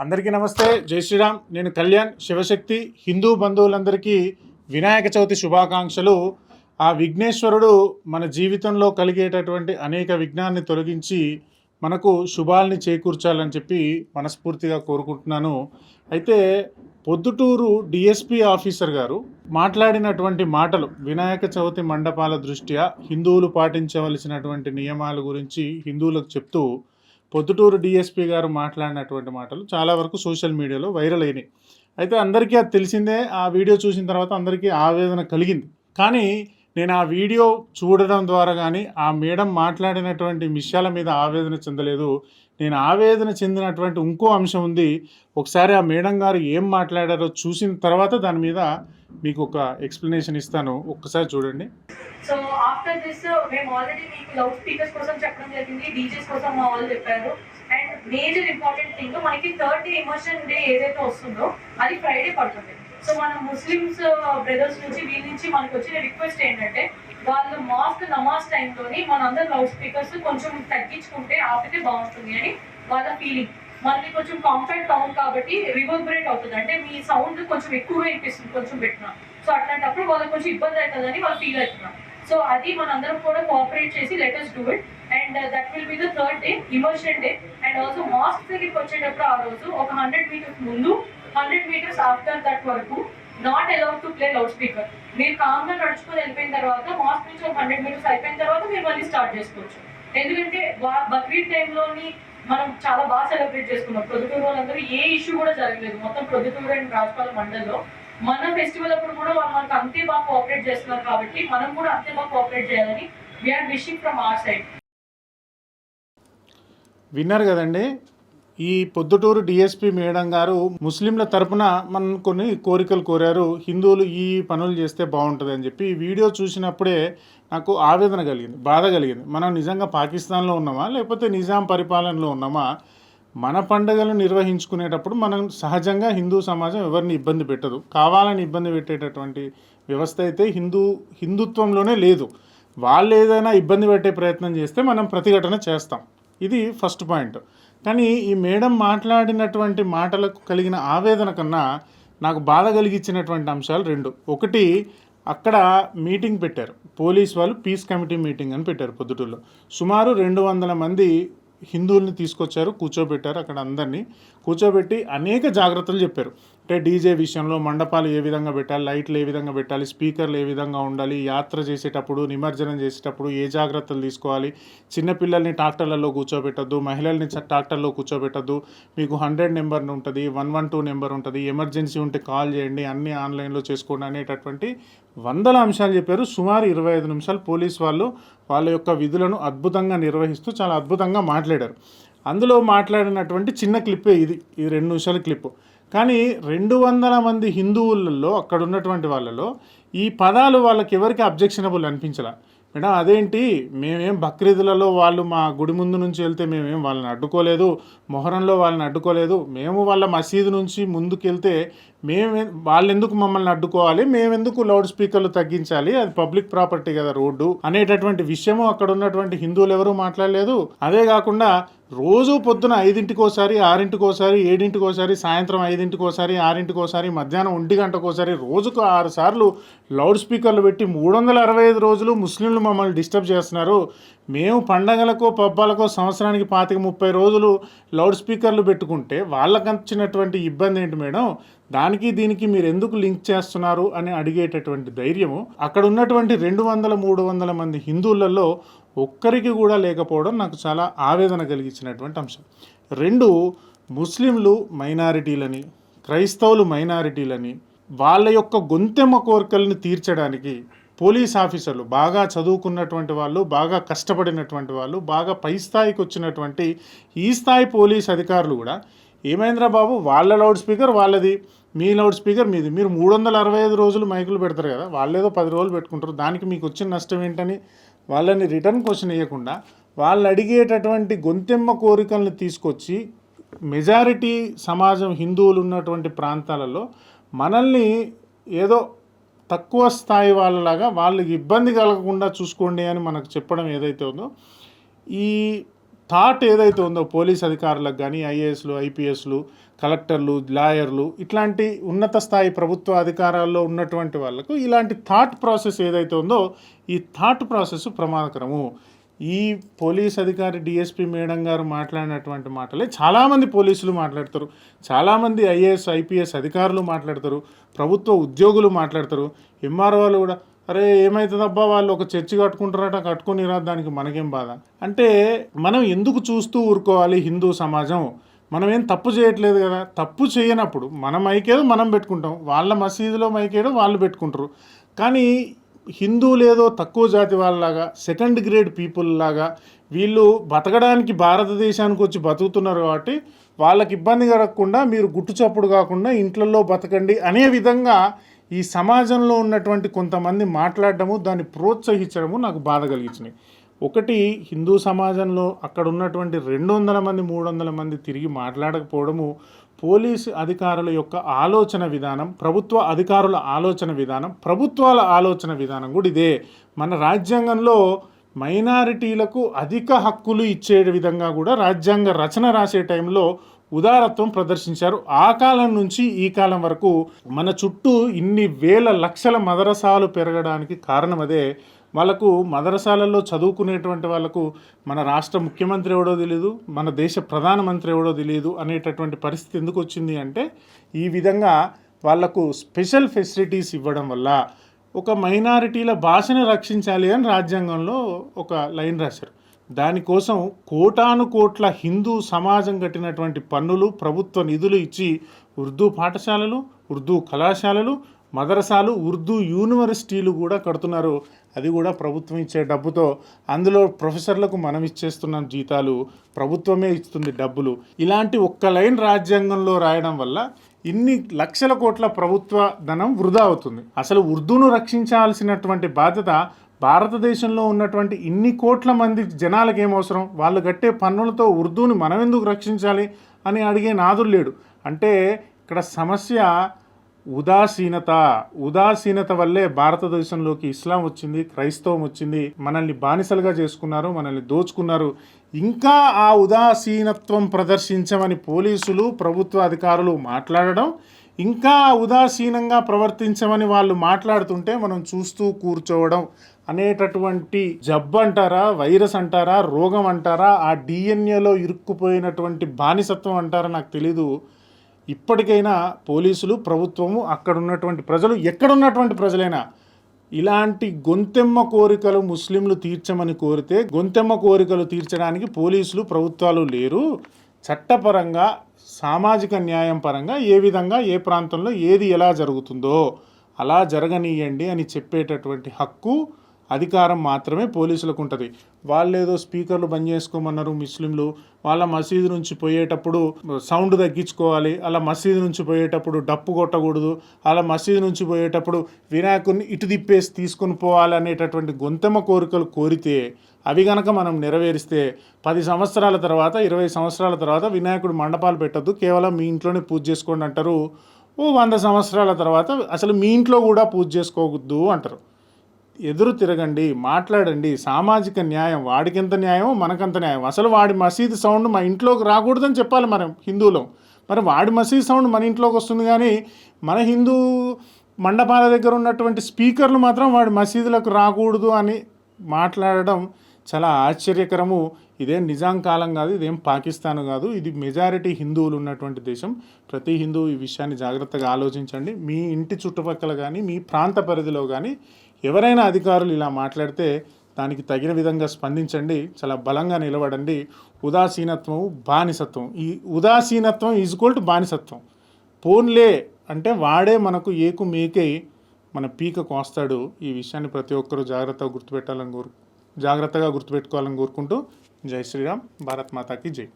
అందరికీ నమస్తే. జై శ్రీరామ్. నేను కళ్యాణ్ శివశక్తి హిందూ బంధువులందరికీ వినాయక చవితి శుభాకాంక్షలు. ఆ విఘ్నేశ్వరుడు మన జీవితంలో కలిగేటటువంటి అనేక విఘ్నాన్ని తొలగించి మనకు శుభాల్ని చేకూర్చాలని చెప్పి మనస్ఫూర్తిగా కోరుకుంటున్నాను. అయితే పొద్దుటూరు డిఎస్పి ఆఫీసర్ గారు మాట్లాడినటువంటి మాటలు వినాయక చవితి మండపాల దృష్ట్యా హిందువులు పాటించవలసినటువంటి నియమాల గురించి హిందువులకు చెప్తూ పొద్దుటూరు డిఎస్పి గారు మాట్లాడినటువంటి మాటలు చాలా వరకు సోషల్ మీడియాలో వైరల్ అయినాయి. అయితే అందరికీ అది తెలిసిందే ఆ వీడియో చూసిన తర్వాత అందరికీ ఆవేదన కలిగింది. కానీ నేను ఆ వీడియో చూడడం ద్వారా కానీ ఆ మేడం మాట్లాడినటువంటి విషయాల మీద ఆవేదన చెందలేదు. నేను ఆవేదన చెందినటువంటి ఇంకో అంశం ఉంది. ఒకసారి ఆ మేడం గారు ఏం మాట్లాడారో చూసిన తర్వాత దాని మీద మీకు ఒక ఎక్స్ప్లెనేషన్ ఇస్తాను. ఒక్కసారి చూడండి. సో ఆఫ్టర్ దిస్ మేము ఆల్రెడీ మీకు లౌడ్ స్పీకర్స్ కోసం చెప్పడం జరిగింది. డీజేస్ కోసం మా వాళ్ళు చెప్పారు. అండ్ మేజర్ ఇంపార్టెంట్ థింగ్ మనకి థర్డ్ డే ఇమోషన్ డే ఏదైతే వస్తుందో అది ఫ్రైడే పడుతుంది. సో మన ముస్లిమ్స్ బ్రదర్స్ uh, నుంచి వీళ్ళ నుంచి మనకు వచ్చిన రిక్వెస్ట్ ఏంటంటే వాళ్ళు మాస్క్ నమాజ్ టైంలోని మనందరం లౌడ్ స్పీకర్స్ కొంచెం తగ్గించుకుంటే ఆపితే బాగుంటుంది అని వాళ్ళ ఫీలింగ్ మనకి కొంచెం కాంపాక్ట్ టౌన్ కాబట్టి రివర్బరేట్ అవుతుంది. అంటే మీ సౌండ్ కొంచెం ఎక్కువగా వినిపిస్తుంది కొంచెం పెట్టినా. సో అట్లాంటప్పుడు వాళ్ళకి కొంచెం ఇబ్బంది అవుతుందని వాళ్ళు ఫీల్ అవుతున్నారు. సో అది మనందరం కూడా కోఆపరేట్ చేసి let's do it and that will be the third day immersion day and also mosque దగ్గరికి వచ్చేటప్పుడు ఆ రోజు ఒక హండ్రెడ్ మీటర్స్ ముందు హండ్రెడ్ మీటర్స్ ఆఫ్టర్ దట్ వరకు not allowed to play loud speaker మీరు కామ్గా నడుచుకొని వెళ్ళిపోయిన తర్వాత మాస్క్ నుంచి ఒక హండ్రెడ్ మీటర్స్ అయిపోయిన తర్వాత మీరు మళ్ళీ స్టార్ట్ చేసుకోవచ్చు. ఎందుకంటే వా- బక్రీద్ టైంలోని మనం చాలా బాగా సెలబ్రేట్ చేసుకున్నాం. ప్రొద్దుటూరు వాళ్ళందరూ ఏ ఇష్యూ కూడా జరగలేదు. మొత్తం ప్రొద్దుటూరు అండ్ రాజపాల మండల్లో మన ఫెస్టివల్ అప్పుడు కూడా వాళ్ళు మనకు అంతే బాగా కోఆపరేట్ చేస్తున్నారు కాబట్టి మనం కూడా అంతే బాగా కోఆపరేట్ చేయాలని we're wishing from our side విన్నారు కదండి? ఈ పొద్దుటూరు డిఎస్పి మేడం గారు ముస్లింల తరపున మనం కొన్ని కోరికలు కోరారు. హిందువులు ఈ పనులు చేస్తే బాగుంటుంది అని చెప్పి వీడియో చూసినప్పుడే నాకు ఆవేదన కలిగింది బాధ కలిగింది. మనం నిజంగా పాకిస్తాన్లో ఉన్నామా? లేకపోతే నిజాం పరిపాలనలో ఉన్నామా? మన పండుగలు నిర్వహించుకునేటప్పుడు మనం సహజంగా హిందూ సమాజం ఎవరిని ఇబ్బంది పెట్టదు. కావాలని ఇబ్బంది పెట్టేటటువంటి వ్యవస్థ అయితే హిందూ హిందుత్వంలోనే లేదు. వాళ్ళు ఏదైనా ఇబ్బంది పెట్టే ప్రయత్నం చేస్తే మనం ప్రతిఘటన చేస్తాం. ఇది ఫస్ట్ పాయింట్. కానీ ఈ మేడం మాట్లాడినటువంటి మాటలకు కలిగిన ఆవేదన కన్నా నాకు బాధ కలిగించినటువంటి అంశాలు రెండు. ఒకటి అక్కడ మీటింగ్ పెట్టారు. పోలీస్ వాళ్ళు పీస్ కమిటీ మీటింగ్ అని పెట్టారు పొద్దుటూరులో. సుమారు రెండు వందల మంది హిందువుల్ని తీసుకొచ్చారు కూర్చోబెట్టారు అక్కడ అందరినీ. కూర్చోబెట్టి అనేక జాగ్రత్తలు చెప్పారు. అంటే డీజే విషయంలో మండపాలు ఏ విధంగా పెట్టాలి లైట్లు ఏ విధంగా పెట్టాలి స్పీకర్లు ఏ విధంగా ఉండాలి యాత్ర చేసేటప్పుడు నిమజ్జనం చేసేటప్పుడు ఏ జాగ్రత్తలు తీసుకోవాలి? చిన్నపిల్లల్ని ట్రాక్టర్లలో కూర్చోబెట్టద్దు మహిళల్ని ట్రాక్టర్లో కూర్చోబెట్టద్దు. మీకు హండ్రెడ్ నెంబర్ ఉంటుంది వన్ వన్ టూ నెంబర్ ఉంటుంది. ఎమర్జెన్సీ ఉంటే కాల్ చేయండి అన్నీ ఆన్లైన్లో చేసుకోండి అనేటటువంటి వందల అంశాలు చెప్పారు. సుమారు ఇరవై ఐదు నిమిషాలు పోలీస్ వాళ్ళు వాళ్ళ యొక్క విధులను అద్భుతంగా నిర్వహిస్తూ చాలా అద్భుతంగా మాట్లాడారు. అందులో మాట్లాడినటువంటి చిన్న క్లిప్పే ఇది ఈ రెండు నిమిషాల క్లిప్ కానీ రెండు వందల మంది హిందువులలో అక్కడ ఉన్నటువంటి వాళ్ళలో ఈ పదాలు వాళ్ళకి ఎవరికి అబ్జెక్షనబుల్ అనిపించలా? మేడం అదేంటి? మేమేం బక్రీదులలో వాళ్ళు మా గుడి ముందు నుంచి వెళ్తే మేమేం వాళ్ళని అడ్డుకోలేదు మొహరంలో వాళ్ళని అడ్డుకోలేదు మేము వాళ్ళ మసీదు నుంచి ముందుకెళ్తే మేము వాళ్ళు ఎందుకు మమ్మల్ని అడ్డుకోవాలి? మేమెందుకు లౌడ్ స్పీకర్లు తగ్గించాలి? అది పబ్లిక్ ప్రాపర్టీ కదా రోడ్డు. అనేటటువంటి విషయము అక్కడ ఉన్నటువంటి హిందువులు ఎవరూ మాట్లాడలేదు. అదే కాకుండా రోజు పొద్దున ఐదింటికోసారి ఆరింటికోసారి ఏడింటికోసారి సాయంత్రం ఐదింటికోసారి ఆరింటికోసారి మధ్యాహ్నం ఒంటి గంటకోసారి రోజుకు ఆరు సార్లు లౌడ్ స్పీకర్లు పెట్టి మూడు వందల అరవై ఐదు రోజులు ముస్లింలు మమ్మల్ని డిస్టర్బ్ చేస్తున్నారు. మేము పండగలకో పబ్బాలకో సంవత్సరానికి పాతిక ముప్పై రోజులు లౌడ్ స్పీకర్లు పెట్టుకుంటే వాళ్ళకి వచ్చినటువంటి ఇబ్బంది ఏంటి మేడం? దానికి దీనికి మీరు ఎందుకు లింక్ చేస్తున్నారు అని అడిగేటటువంటి ధైర్యము అక్కడ ఉన్నటువంటి రెండు వందల మూడు వందల మంది హిందువులలో ఒక్కరికి కూడా లేకపోవడం నాకు చాలా ఆవేదన కలిగించినటువంటి అంశం. రెండు ముస్లింలు మైనారిటీలని క్రైస్తవులు మైనారిటీలని వాళ్ళ యొక్క గొంతెమ్మ కోరికలను తీర్చడానికి పోలీస్ ఆఫీసర్లు బాగా చదువుకున్నటువంటి వాళ్ళు బాగా కష్టపడినటువంటి వాళ్ళు బాగా పై స్థాయికి వచ్చినటువంటి ఈ స్థాయి పోలీస్ అధికారులు కూడా ఏమైందిరా బాబు? వాళ్ళ లౌడ్ స్పీకర్ వాళ్ళది. మీ లౌడ్ స్పీకర్ మీది. మీరు మూడు వందల అరవై ఐదు రోజులు మైకులు పెడతారు కదా వాళ్ళేదో పది రోజులు పెట్టుకుంటారు. దానికి మీకు వచ్చిన నష్టం ఏంటని వాళ్ళని రిటర్న్ క్వశ్చన్ వేయకుండా వాళ్ళు అడిగేటటువంటి గొంతెమ్మ కోరికలను తీసుకొచ్చి మెజారిటీ సమాజం హిందువులు ఉన్నటువంటి ప్రాంతాలలో మనల్ని ఏదో తక్కువ స్థాయి వాళ్ళలాగా వాళ్ళకి ఇబ్బంది కలగకుండా చూసుకోండి అని మనకు చెప్పడం ఏదైతే ఉందో ఈ థాట్ ఏదైతే ఉందో పోలీస్ అధికారులకు కానీ ఐఏఎస్లు ఐపీఎస్లు కలెక్టర్లు లాయర్లు ఇట్లాంటి ఉన్నత స్థాయి ప్రభుత్వ అధికారాల్లో ఉన్నటువంటి వాళ్ళకు ఇలాంటి థాట్ ప్రాసెస్ ఏదైతే ఉందో ఈ థాట్ ప్రాసెస్ ప్రమాదకరము. ఈ పోలీస్ అధికారి డిఎస్పి మేడం గారు మాట్లాడినటువంటి మాటలే చాలామంది పోలీసులు మాట్లాడతారు. చాలామంది ఐఏఎస్ ఐపీఎస్ అధికారులు మాట్లాడతారు. ప్రభుత్వ ఉద్యోగులు మాట్లాడతారు. ఎంఆర్ఓలు కూడా అరే ఏమవుతుందబ్బా వాళ్ళు ఒక చర్చి కట్టుకుంటారట కట్టుకునిరా దానికి మనకేం బాధ? అంటే మనం ఎందుకు చూస్తూ ఊరుకోవాలి హిందూ సమాజం? మనం ఏం తప్పు చేయట్లేదు కదా. తప్పు చేయనప్పుడు మన మైకేదో మనం పెట్టుకుంటాం. వాళ్ళ మసీదులో మైకేదో వాళ్ళు పెట్టుకుంటారు. కానీ హిందువులు లేదో తక్కువ జాతి వాళ్ళలాగా సెకండ్ గ్రేడ్ పీపుల్ లాగా వీళ్ళు బతకడానికి భారతదేశానికి వచ్చి బతుకుతున్నారు కాబట్టి వాళ్ళకి ఇబ్బంది కలగకుండా మీరు గుట్టు చప్పుడు కాకుండా ఇంట్లలో బతకండి అనే విధంగా ఈ సమాజంలో ఉన్నటువంటి కొంతమంది మాట్లాడడము దాన్ని ప్రోత్సహించడము నాకు బాధ కలిగించినాయి ఒకటి హిందూ సమాజంలో అక్కడ ఉన్నటువంటి రెండు వందల మంది మూడు వందల మంది తిరిగి మాట్లాడకపోవడము పోలీసు అధికారుల యొక్క ఆలోచన విధానం ప్రభుత్వ అధికారుల ఆలోచన విధానం ప్రభుత్వాల ఆలోచన విధానం కూడా ఇదే. మన రాజ్యాంగంలో మైనారిటీలకు అధిక హక్కులు ఇచ్చే విధంగా కూడా రాజ్యాంగ రచన రాసే టైంలో ఉదారత్వం ప్రదర్శించారు. ఆ కాలం నుంచి ఈ కాలం వరకు మన చుట్టూ ఇన్ని వేల లక్షల మదరసాలు పెరగడానికి కారణం అదే. వాళ్ళకు మదరసాలలో చదువుకునేటువంటి వాళ్ళకు మన రాష్ట్ర ముఖ్యమంత్రి ఎవడో తెలియదు మన దేశ ప్రధానమంత్రి ఎవడో తెలియదు అనేటటువంటి పరిస్థితి ఎందుకు వచ్చింది అంటే ఈ విధంగా వాళ్ళకు స్పెషల్ ఫెసిలిటీస్ ఇవ్వడం వల్ల ఒక మైనారిటీల భాషను రక్షించాలి అని రాజ్యాంగంలో ఒక లైన్ రాశారు. దానికోసం కోటాను కోట్ల హిందూ సమాజం కట్టినటువంటి పన్నులు ప్రభుత్వ నిధులు ఇచ్చి ఉర్దూ పాఠశాలలు ఉర్దూ కళాశాలలు మదరసాలు ఉర్దూ యూనివర్సిటీలు కూడా కడుతున్నారు అది కూడా ప్రభుత్వం ఇచ్చే డబ్బుతో అందులో ప్రొఫెసర్లకు మనం ఇచ్చేస్తున్న జీతాలు ప్రభుత్వమే ఇస్తుంది డబ్బులు. ఇలాంటి ఒక్క లైన్ రాజ్యాంగంలో రాయడం వల్ల ఇన్ని లక్షల కోట్ల ప్రభుత్వ ధనం వృధా అవుతుంది. అసలు ఉర్దూను రక్షించాల్సినటువంటి బాధ్యత భారతదేశంలో ఉన్నటువంటి ఇన్ని కోట్ల మంది జనాలకు ఏమవసరం వాళ్ళు కట్టే పన్నులతో ఉర్దూని మనం ఎందుకు రక్షించాలి అని అడిగే నాదుడు లేడు. అంటే ఇక్కడ సమస్య ఉదాసీనత ఉదాసీనత వల్లే భారతదేశంలోకి ఇస్లాం వచ్చింది క్రైస్తవం వచ్చింది. మనల్ని బానిసలుగా చేసుకున్నారు మనల్ని దోచుకున్నారు. ఇంకా ఆ ఉదాసీనత్వం ప్రదర్శించమని పోలీసులు ప్రభుత్వ అధికారులు మాట్లాడడం ఇంకా ఉదాసీనంగా ప్రవర్తించమని వాళ్ళు మాట్లాడుతుంటే మనం చూస్తూ కూర్చోవడం అనేటటువంటి జబ్బు అంటారా వైరస్ అంటారా రోగం అంటారా ఆ డిఎన్ఏలో ఇరుక్కుపోయినటువంటి బానిసత్వం అంటారా నాకు తెలీదు. ఇప్పటికైనా పోలీసులు ప్రభుత్వము అక్కడ ఉన్నటువంటి ప్రజలు ఎక్కడున్నటువంటి ప్రజలైనా ఇలాంటి గొంతెమ్మ కోరికలు ముస్లింలు తీర్చమని కోరితే గొంతెమ్మ కోరికలు తీర్చడానికి పోలీసులు ప్రభుత్వాలు లేరు. చట్టపరంగా సామాజిక న్యాయం పరంగా ఏ విధంగా ఏ ప్రాంతంలో ఏది ఎలా జరుగుతుందో అలా జరగనీయండి అని చెప్పేటటువంటి హక్కు అధికారం మాత్రమే పోలీసులకు ఉంటుంది. వాళ్ళు ఏదో స్పీకర్లు బంద్ చేసుకోమన్నారు ముస్లింలు. వాళ్ళ మసీదు నుంచి పోయేటప్పుడు సౌండ్ తగ్గించుకోవాలి. అలా మసీదు నుంచి పోయేటప్పుడు డప్పు కొట్టకూడదు. అలా మసీదు నుంచి పోయేటప్పుడు వినాయకుడిని ఇటు తిప్పేసి తీసుకొని పోవాలి అనేటటువంటి గొంతెమ్మ కోరికలు కోరితే అవి గనక మనం నెరవేరిస్తే పది సంవత్సరాల తర్వాత ఇరవై సంవత్సరాల తర్వాత వినాయకుడు మండపాలు పెట్టద్దు. కేవలం మీ ఇంట్లోనే పూజ చేసుకోండి అంటారు. ఓ వంద సంవత్సరాల తర్వాత అసలు మీ ఇంట్లో కూడా పూజ చేసుకోవద్దు అంటారు. ఎదురు తిరగండి మాట్లాడండి. సామాజిక న్యాయం వాడికెంత న్యాయం మనకంత న్యాయం. అసలు వాడి మసీదు సౌండ్ మా ఇంట్లోకి రాకూడదని చెప్పాలి మనం హిందువులం. మరి వాడి మసీదు సౌండ్ మన ఇంట్లోకి వస్తుంది కానీ మన హిందూ మండపాల దగ్గర ఉన్నటువంటి స్పీకర్లు మాత్రం వాడి మసీదులకు రాకూడదు అని మాట్లాడడం చాలా ఆశ్చర్యకరము. ఇదేం నిజాం కాలం కాదు ఇదేం పాకిస్తాన్ కాదు. ఇది మెజారిటీ హిందువులు ఉన్నటువంటి దేశం. ప్రతి హిందువు ఈ విషయాన్ని జాగ్రత్తగా ఆలోచించండి. మీ ఇంటి చుట్టుపక్కల కానీ మీ ప్రాంత పరిధిలో కానీ ఎవరైనా అధికారులు ఇలా మాట్లాడితే దానికి తగిన విధంగా స్పందించండి చాలా బలంగా నిలబడండి. ఉదాసీనత్వం బానిసత్వం. ఈ ఉదాసీనత్వం ఈజ్ ఈక్వల్ టు బానిసత్వం. పోన్లే అంటే వాడే మనకు ఏకు మేకై మన పీక కోస్తాడు ఈ విషయాన్ని ప్రతి ఒక్కరూ జాగ్రత్తగా గుర్తుపెట్టాలని కోరు జాగ్రత్తగా గుర్తుపెట్టుకోవాలని కోరుకుంటూ జై శ్రీరామ్. భారత్ మాతాకి జై.